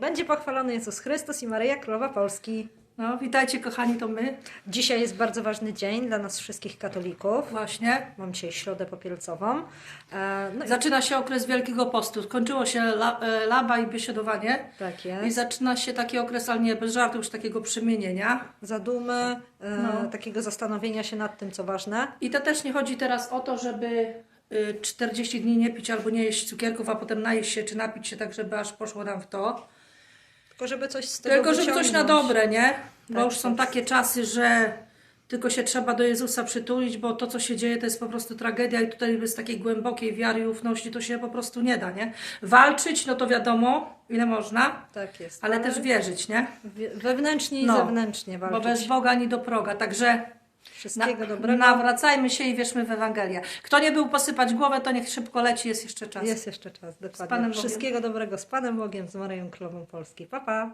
Będzie pochwalony Jezus Chrystus i Maryja Królowa Polski. No, witajcie kochani, to my Dzisiaj jest bardzo ważny dzień dla nas wszystkich katolików. właśnie. Mam dzisiaj środę popielcową. E, No i Zaczyna się okres Wielkiego Postu. Skończyło się la, e, laba i biesiadowanie. tak I jest. zaczyna się taki okres, ale nie bez żartu, już takiego przemienienia. Zadumy, e, No. takiego zastanowienia się nad tym, co ważne. I to też nie chodzi teraz o to, żeby y, 40 dni nie pić albo nie jeść cukierków, a potem najeść się czy napić się tak, żeby aż poszło nam w to. Tylko żeby coś z tego Tylko żeby coś na dobre, nie? Bo Tak już są jest. takie czasy, że tylko się trzeba do Jezusa przytulić, bo to, co się dzieje, to jest po prostu tragedia i tutaj bez takiej głębokiej wiary i ufności to się po prostu nie da, nie? Walczyć, no to wiadomo, ile można, Tak jest. ale też wierzyć, nie? we- wewnętrznie i No, zewnętrznie Bo walczyć. bez Boga ani do proga, także na, Wszystkiego dobrego. nawracajmy się i wierzmy w Ewangelię. Kto nie był posypać głowę, to niech szybko leci, jest jeszcze czas. Jest jeszcze czas, dokładnie. Panem Bogiem. Wszystkiego dobrego z Panem Bogiem, z Maryją Królową Polski. Pa, pa.